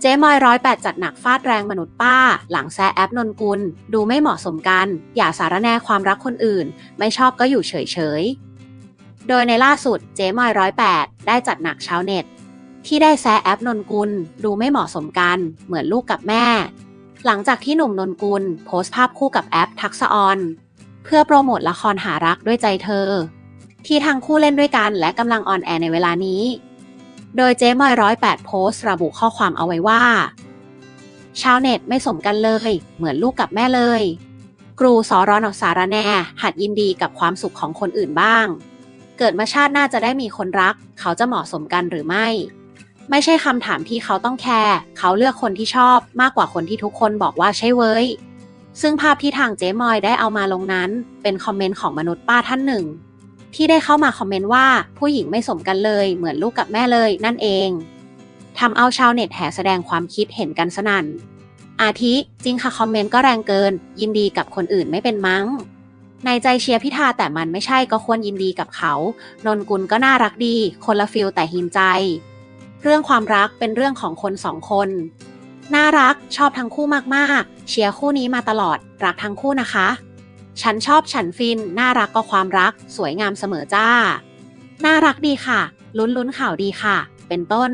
เจ๊มอยร้อยแปดจัดหนักฟาดแรงมนุษย์ป้า หลังแซแอปนนกุล ดูไม่เหมาะสมกัน อย่าสารแน่ความรักคนอื่น ไม่ชอบก็อยู่เฉยๆ โดยในล่าสุดเจ๊มอยร้อยแปดได้จัดหนักชาวเน็ต ที่ได้แซแอปนนกุล ดูไม่เหมาะสมกัน เหมือนลูกกับแม่ หลังจากที่หนุ่มนนกุล โพสต์ภาพคู่กับแอปทักษออนเพื่อโปรโมทละครหารักด้วยใจเธอ ที่ทั้งคู่เล่นด้วยกันและกำลังออนแอร์ในเวลานี้ โดยเจ๊มอยร้อยแปดโพสต์ระบุข้อความเอาไว้ว่า ชาวเน็ตไม่สมกันเลย เหมือนลูกกับแม่เลย ครูสอรอนอสารแน่ หัดยินดีกับความสุขของคนอื่นบ้าง เกิดมาชาติหน้าจะได้มีคนรัก เขาจะเหมาะสมกันหรือไม่ ไม่ใช่คำถามที่เขาต้องแคร์เขาเลือกคนที่ชอบมากกว่าคนที่ทุกคนบอกว่าใช่เว้ยซึ่งภาพที่ทางเจ๊มอยได้เอามาลงนั้น เป็นคอมเมนต์ของมนุษย์ป้าท่านหนึ่ง ที่ได้เข้ามาคอมเมนต์ว่าผู้หญิงไม่สมกันเลย เหมือนลูกกับแม่เลยนั่นเองทำเอาชาวเน็ตแห่แสดงความคิดเห็นกันสนั่น อาทิจริงค่ะคอมเมนต์ก็แรงเกิน ยินดีกับคนอื่นไม่เป็นมั้ง ในใจเชียร์พิธาแต่มันไม่ใช่ก็ควรยินดีกับเขา นนกุลก็น่ารักดี คนละฟิลแต่หินใจ เรื่องความรักเป็นเรื่องของคนสองคน น่ารักชอบทั้งคู่มากๆ เชียร์คู่นี้มาตลอดรักทั้งคู่นะคะ ฉันชอบฉันฟิน น่ารักก็ความรัก สวยงามเสมอจ้า น่ารักดีค่ะ ลุ้นลุ้นข่าวดีค่ะ เป็นต้น